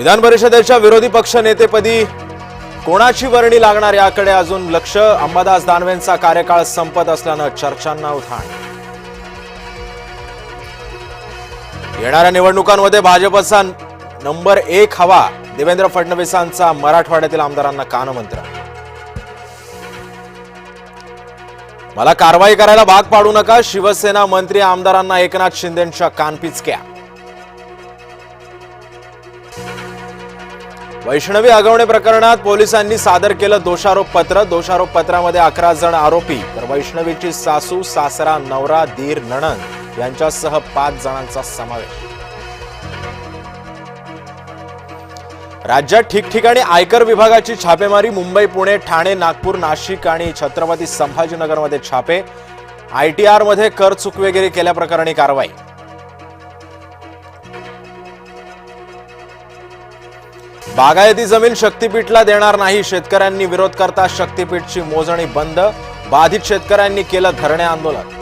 विधान परिषदेच्या विरोधी पक्ष नेतेपदी कोणाची वर्णी लागणार याकडे अजून लक्ष? अंबादास दानवेंचा कार्यकाळ संपत असल्यानं चर्चांना उधाण. येणाऱ्या निवडणुकांमध्ये भाजपचा नंबर एक हवा देवेंद्र फडणवीसांचा मराठवाड्यातील आमदारांना कानमंत्र. मला कारवाई करायला भाग पाडू नका शिवसेना मंत्री आमदारांना एकनाथ शिंदेच्या कानपिचक्या वैष्णवी आगवणे प्रकरणात पोलिसांनी सादर केलं दोषारोप पत्र. दोषारोप पत्रामध्ये अकरा जण आरोपी. तर वैष्णवीची सासू सासरा नवरा दीर नणंद यांच्यासह पाच जणांचा समावेश. राज्यात ठिकठिकाणी आयकर विभागाची छापेमारी. मुंबई पुणे ठाणे नागपूर नाशिक आणि छत्रपती संभाजीनगरमध्ये छापे. आयटीआरमध्ये कर चुकवेगिरी केल्याप्रकरणी कारवाई. बागायती जमीन शक्तीपीठला देणार नाही. शेतकऱ्यांनी विरोध करता शक्तीपीठची मोजणी बंद. बाधित शेतकऱ्यांनी केलं धरणे आंदोलन.